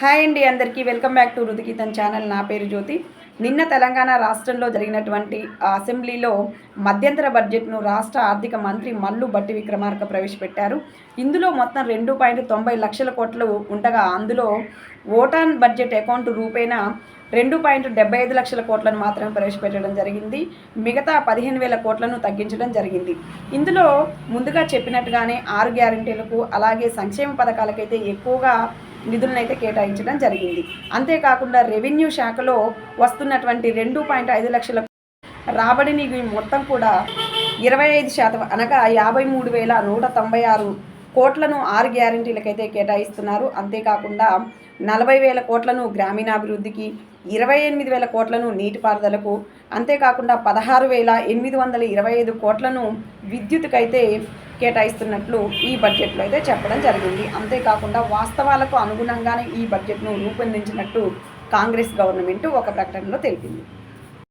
Hi అండి అందరికీ. Welcome back to రుదిగీతన్ ఛానల్. నా పేరు జ్యోతి. నిన్న తెలంగాణ రాష్ట్రంలో జరిగినటువంటి అసెంబ్లీలో మధ్యంతర బడ్జెట్ను రాష్ట్ర ఆర్థిక మంత్రి మల్లు బట్టి విక్రమార్క ప్రవేశపెట్టారు. ఇందులో మొత్తం రెండు పాయింట్ తొంభై లక్షల కోట్లు ఉండగా అందులో ఓటాన్ బడ్జెట్ అకౌంట్ రూపేణా రెండు పాయింట్ డెబ్బై ఐదు లక్షల కోట్లను మాత్రమే ప్రవేశపెట్టడం జరిగింది. మిగతా పదిహేను వేల కోట్లను తగ్గించడం జరిగింది. ఇందులో ముందుగా చెప్పినట్టుగానే ఆరు గ్యారంటీలకు అలాగే సంక్షేమ పథకాలకైతే ఎక్కువగా నిధులనైతే కేటాయించడం జరిగింది. అంతేకాకుండా రెవెన్యూ శాఖలో వస్తున్నటువంటి రెండు పాయింట్ ఐదు లక్షల రాబడిని మొత్తం కూడా ఇరవై ఐదు శాతం అనగా యాభై మూడు వేల నూట తొంభై ఆరు కోట్లను ఆరు గ్యారంటీలకైతే కేటాయిస్తున్నారు. అంతేకాకుండా నలభై వేల కోట్లను గ్రామీణాభివృద్ధికి ఇరవై ఎనిమిది వేల కోట్లను నీటిపారుదలకు అంతేకాకుండా పదహారు వేల ఎనిమిది వందల ఇరవై ఐదు కోట్లను విద్యుత్కైతే కేటాయిస్తున్నట్లు ఈ బడ్జెట్లో అయితే చెప్పడం జరిగింది. అంతేకాకుండా వాస్తవాలకు అనుగుణంగానే ఈ బడ్జెట్ను రూపొందించినట్టు కాంగ్రెస్ గవర్నమెంట్ ఒక ప్రకటనలో తెలిపింది.